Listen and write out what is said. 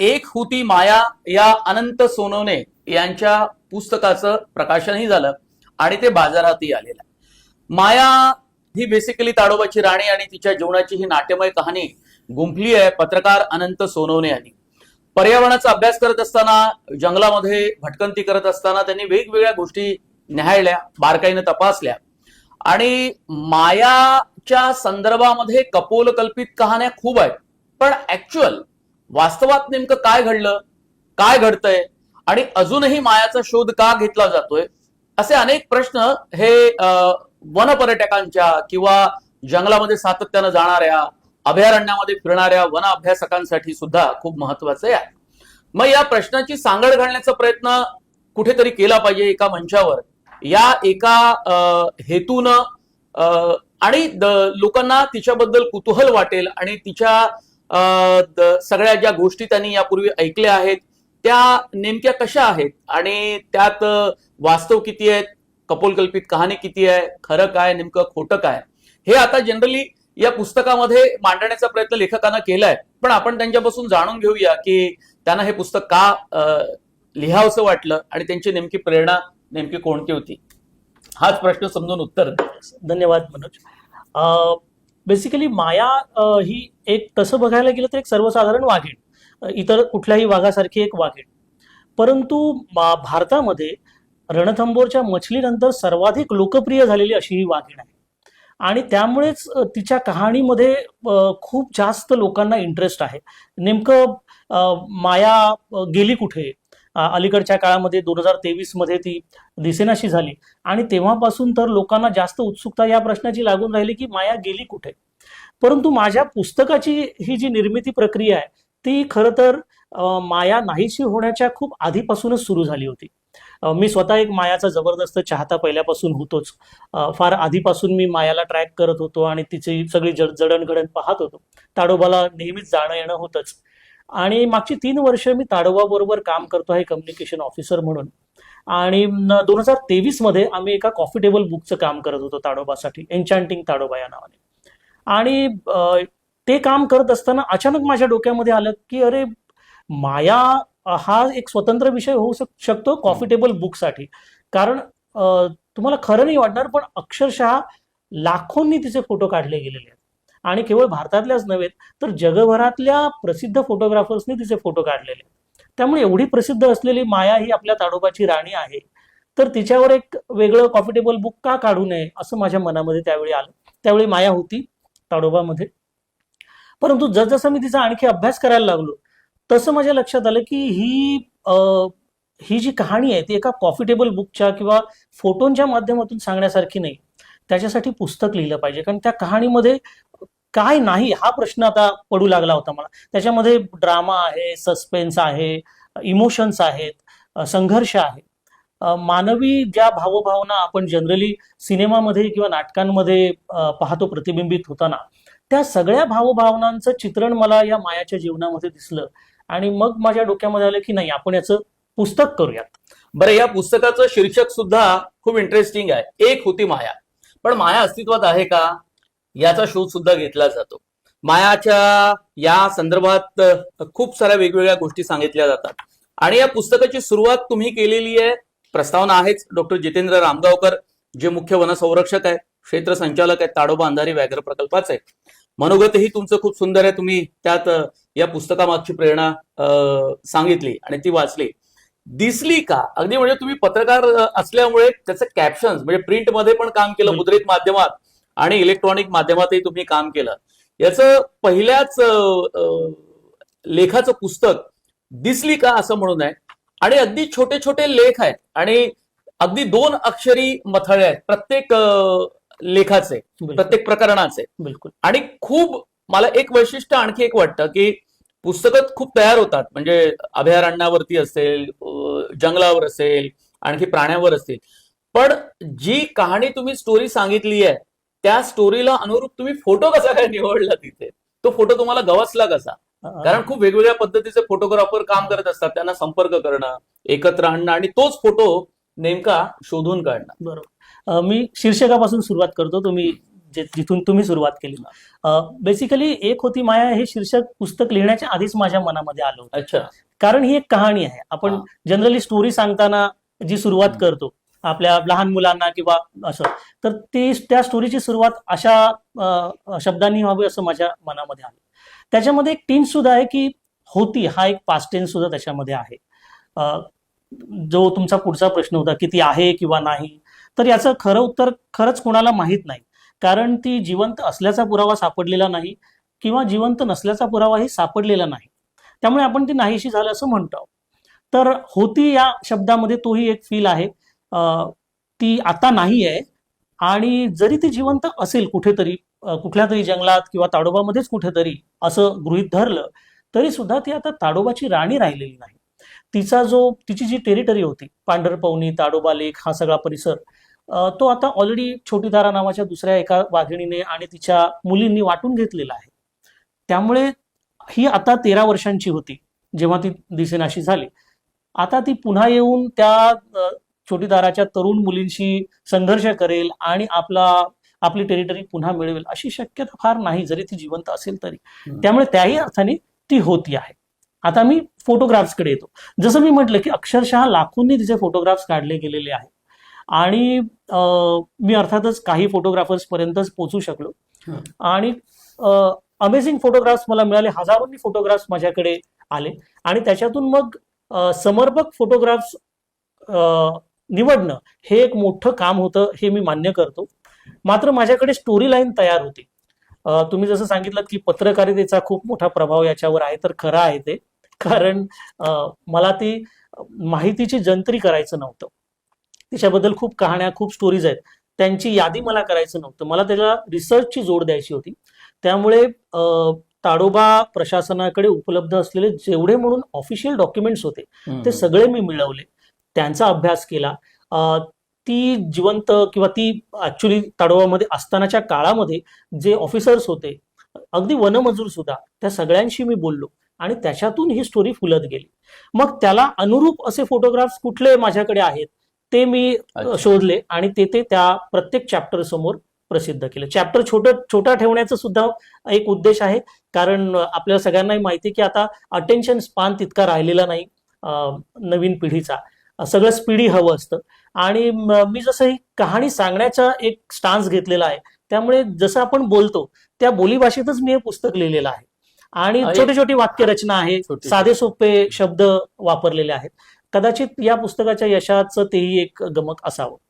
एक होती माया या अनंत सोनवणे यांच्या पुस्तकाचं प्रकाशनही झालं आणि ते बाजारातही आलेलं आहे. माया ही बेसिकली ताडोबाची राणी आणि तिच्या जीवनाची ही नाट्यमय कहाणी गुंफली आहे पत्रकार अनंत सोनवणे यांनी. पर्यावरणाचा अभ्यास करत असताना जंगलामध्ये भटकंती करत असताना त्यांनी वेगवेगळ्या गोष्टी न्याहाळल्या बारकाईनं तपासल्या. आणि मायाच्या संदर्भामध्ये कपोलकल्पित कहाण्या खूप आहेत. पण ऍक्च्युअल वास्तवात नेमकं काय घडलं? काय घडतंय? आणि अजूनही मायाचा शोध का घेतला जातोय? असे अनेक प्रश्न हे अं, वनपर्यटकांच्या किंवा जंगलामध्ये सातत्यानं जाणाऱ्या अभयारण्यामध्ये फिरणाऱ्या वन अभ्यासकांसाठी सुद्धा खूप महत्त्वाचे आहे. मग या प्रश्नाची सांगड घालण्याचा प्रयत्न कुठेतरी केला पाहिजे एका मंचावर? या एका हेतूनं अं, आणि लोकांना तिच्याबद्दल कुतूहल वाटेल आणि तिच्या सगळ्या ज्या गोष्टी त्यांनी यापूर्वी ऐकल्या आहेत त्या नेमक्या कशा आहेत? आणि त्यात वास्तव किती आहेत? कपोलकल्पित कहाणी किती आहे? खरं काय? नेमकं खोटं काय? हे आता जनरली या पुस्तकामध्ये मांडण्याचा प्रयत्न लेखकांना केलाय. पण आपण त्यांच्यापासून जाणून घेऊया की त्यांना हे पुस्तक का अं, लिहावंसं वाटलं आणि त्यांची नेमकी प्रेरणा नेमकी कोणती होती? हाच प्रश्न समजून उत्तर धन्यवाद मनोज. बेसिकली माया ही एक तसं बघायला गेलं तर एक सर्वसाधारण वाघीण इतर कुठल्याही वाघासारखी एक वाघीण. परंतु भारतामध्ये रणथंबोरच्या मछलीनंतर सर्वाधिक लोकप्रिय झालेली अशी ही वाघीण आहे. आणि त्यामुळेच तिच्या कहाणीमध्ये खूप जास्त लोकांना इंटरेस्ट आहे. नेमकं माया गेली कुठे? अलीकडच्या काळामध्ये दोन हजार तेवीसमध्ये ती दिसेनाशी झाली. आणि तेव्हापासून तर लोकांना जास्त उत्सुकता या प्रश्नाची लागून राहिली की माया गेली कुठे? परंतु माझ्या पुस्तकाची ही जी निर्मिती प्रक्रिया आहे ती खरं तर माया नाहीशी होण्याच्या खूप आधीपासूनच सुरू झाली होती. मी स्वतः एक मायाचा जबरदस्त चाहता पहिल्यापासून होतोच. फार आधीपासून मी मायाला ट्रॅक करत होतो आणि तिची सगळी जड जडणघडण पाहत होतो. ताडोबाला नेहमीच जाणं येणं होतंच. आणि मागची तीन वर्ष मी ताडोबा बरोबर काम करतो आहे कम्युनिकेशन ऑफिसर म्हणून. आणि दोन हजार तेवीसमध्ये आम्ही एका कॉफी टेबल बुकचं काम करत होतो ताडोबासाठी एन्चांटिंग ताडोबा या नावाने. आणि ते काम करत असताना अचानक माझ्या डोक्यामध्ये आलं की अरे माया हा एक स्वतंत्र विषय होऊ शक- शकतो कॉफी टेबल बुकसाठी कारण तुम्हाला खरं नाही वाटणार पण अक्षरशः लाखोंनी तिचे फोटो काढले गेलेले आहेत. आणि केवळ भारतातल्याच नव्हे तर जगभरातल्या प्रसिद्ध फोटोग्राफर्सनी तिचे फोटो काढलेले. त्यामुळे एवढी प्रसिद्ध असलेली माया ही आपल्या ताडोबाची राणी आहे. तर तिच्यावर एक वेगळं कॉफीटेबल बुक का काढू नये असं माझ्या मनामध्ये त्यावेळी आलं. त्यावेळी माया होती ताडोबामध्ये. परंतु जसजसं मी तिचा आणखी अभ्यास करायला लागलो तसं माझ्या लक्षात आलं की ही अ, ही जी कहाणी आहे ती एका कॉफिटेबल बुकच्या किंवा फोटोंच्या माध्यमातून सांगण्यासारखी नाही. त्याच्यासाठी पुस्तक लिहिलं पाहिजे. कारण त्या कहाणीमध्ये काय नाही हा प्रश्न आता पडू लागला होता मला. त्याच्यामध्ये ड्रामा आहे सस्पेन्स आहे इमोशन्स आहेत संघर्ष आहे. मानवी ज्या भावभावना आपण जनरली सिनेमामध्ये किंवा नाटकांमध्ये पाहतो प्रतिबिंबित होताना त्या सगळ्या भावभावनांचं चित्रण मला या मायाच्या जीवनामध्ये दिसलं. आणि मग माझ्या डोक्यामध्ये आलं की नाही आपण याचं पुस्तक करूयात. बरं या पुस्तकाचं शीर्षक सुद्धा खूप इंटरेस्टिंग आहे. एक होती माया. पण माया अस्तित्वात आहे का? याचा शोध सुद्धा घेतला जातो. मायाच्या या संदर्भात खूप साऱ्या वेगवेगळ्या गोष्टी सांगितल्या जातात. आणि या पुस्तकाची सुरुवात तुम्ही केलेली आहे प्रस्तावना आहेच. डॉक्टर जितेंद्र रामगावकर जे मुख्य वनसंरक्षक आहे क्षेत्र संचालक आहेत ताडोबा अंधारी व्याघ्र प्रकल्पाचे मनोगतही तुमचं खूप सुंदर आहे. तुम्ही त्यात या पुस्तकामागची प्रेरणा अ, सांगितली आणि ती वाचली. दिसली का? अगदी म्हणजे तुम्ही पत्रकार असल्यामुळे त्याचं कॅप्शन म्हणजे प्रिंटमध्ये पण काम केलं. मुद्रित माध्यमात आणि इलेक्ट्रॉनिक माध्यमातही तुम्ही काम केलं. याचं पहिल्याच लेखाचं पुस्तक दिसली का असं म्हणून आहे. आणि अगदी छोटे छोटे लेख आहेत. आणि अगदी दोन अक्षरी मथळे आहेत. प्रत्येक लेखाचे प्रत्येक प्रकरणाचे. बिलकुल. आणि खूप मला एक वैशिष्ट्य आणखी एक वाटतं की पुस्तकं खूप तयार होतात. म्हणजे अभयारण्यावरती असेल जंगलावर असेल आणखी प्राण्यावर असेल पण जी कहाणी तुम्ही स्टोरी सांगितली आहे त्या स्टोरीला अनुरूप तुम्ही फोटो कसा काय निवडला तिथे? तो फोटो तुम्हाला गवसला कसा? कारण खूप वेगवेगळ्या पद्धतीचे फोटोग्राफर काम करत असतात. त्यांना संपर्क करणं एकत्र आणणं आणि तोच फोटो नेमका शोधून काढणं. बरोबर. मी शीर्षकापासून सुरुवात करतो. तुम्ही जे जिथून तुम्ही सुरुवात केली. बेसिकली एक होती माया हे शीर्षक पुस्तक लिहिण्याच्या आधीच माझ्या मनामध्ये आलं होतं. अच्छा. कारण ही एक कहाणी आहे. आपण. जनरली स्टोरी सांगताना जी सुरुवात. करतो आपल्या लहान मुलांना किंवा असं तर ती त्या स्टोरीची सुरुवात अशा शब्दांनी व्हावी असं माझ्या मनामध्ये आलं. त्याच्यामध्ये एक टीम सुद्धा आहे की होती हा एक पास्ट टेन्स सुद्धा त्याच्यामध्ये आहे. जो तुमचा पुढचा प्रश्न होता की ती आहे किंवा नाही तर याचं खरं उत्तर खरंच कोणाला माहीत नाही. कारण ती जिवंत असल्याचा पुरावा सापडलेला नाही किंवा जिवंत नसल्याचा पुरावाही सापडलेला नाही. त्यामुळे आपण ती नाहीशी झालं असं म्हणतो. तर होती या शब्दामध्ये तोही एक फील आहे. ती आता नाही आहे आणि जरी ती जिवंत असेल कुठेतरी कुठल्या तरी जंगलात किंवा ताडोबामध्येच कुठेतरी असं गृहीत धरलं तरी सुद्धा ती आता ताडोबाची राणी राहिलेली नाही. तिचा जो तिची जी टेरिटरी होती पांढरपवनी ताडोबा लेक हा सगळा परिसर तो आता ऑलरेडी छोटीदारा नावाच्या दुसऱ्या एका वाघिणीने आणि तिच्या मुलींनी वाटून घेतलेला आहे. त्यामुळे ही आता तेरा वर्षांची होती जेव्हा ती दिसेनाशी झाली. आता ती पुन्हा येऊन त्या छोटीदाराच्या तरुण मुलींशी संघर्ष करेल आणि आपला आपली टेरिटरी पुन्हा मिळवेल अशी शक्यता फार नाही जरी ती जिवंत असेल तरी. त्यामुळे त्याही अर्थाने ती होती आहे. आता मी फोटोग्राफ्सकडे येतो. जसं मी म्हटलं की अक्षरशः लाखोंनी तिचे फोटोग्राफ्स काढले गेलेले आहेत. आणि मी अर्थातच काही फोटोग्राफर्स पर्यंतच पोहोचू शकलो. आणि अमेझिंग फोटोग्राफ्स मला मिळाले. हजारोंनी फोटोग्राफ्स माझ्याकडे आले. आणि त्याच्यातून मग समर्पक फोटोग्राफ्स निवडणं हे एक मोठं काम होतं हे मी मान्य करतो. मात्र माझ्याकडे स्टोरी लाईन तयार होती. तुम्ही जसं सांगितलं की पत्रकारितेचा खूप मोठा प्रभाव याच्यावर आहे तर खरं आहे ते. कारण मला ती माहितीची जंत्री करायचं नव्हतं. तिच्याबद्दल खूप कहाण्या खूप स्टोरीज आहेत. त्यांची यादी मला करायचं नव्हतं. मला त्याला रिसर्चची जोड द्यायची होती. त्यामुळे ताडोबा प्रशासनाकडे उपलब्ध असलेले जेवढे म्हणून ऑफिशियल डॉक्युमेंट्स होते. ते सगळे मी मिळवले. त्यांचा अभ्यास केला. ती जिवंत किंवा ती ऍक्च्युली ताडोबामध्ये असतानाच्या काळामध्ये जे ऑफिसर्स होते अगदी वनमजूर सुद्धा त्या सगळ्यांशी मी बोललो आणि त्याच्यातून ही स्टोरी फुलत गेली. मग त्याला अनुरूप असे फोटोग्राफ्स कुठले माझ्याकडे आहेत? ते मी. शोधले आणि ते ते त्या प्रत्येक चॅप्टर समोर प्रसिद्ध केलं. चॅप्टर छोटं छोटा ठेवण्याचा सुद्धा एक उद्देश आहे. कारण अ, आपल्याला सगळ्यांनाही माहिती की आता अटेन्शन स्पान तितका राहिलेला नाही नवीन पिढीचा. सगळं स्पीडी हवं असतं. आणि म- जसं ही कहाणी सांगण्याचा एक स्टान्स घेतलेला आहे त्यामुळे जसं आपण बोलतो त्या बोलीभाषेतच मी हे पुस्तक लिहिलेलं आहे. आणि. छोटी छोटी वाक्यरचना आहे साधे सोपे शब्द वापरलेले आहेत. कदाचित या पुस्तकाच्या यशाचं तेही एक गमक असावं.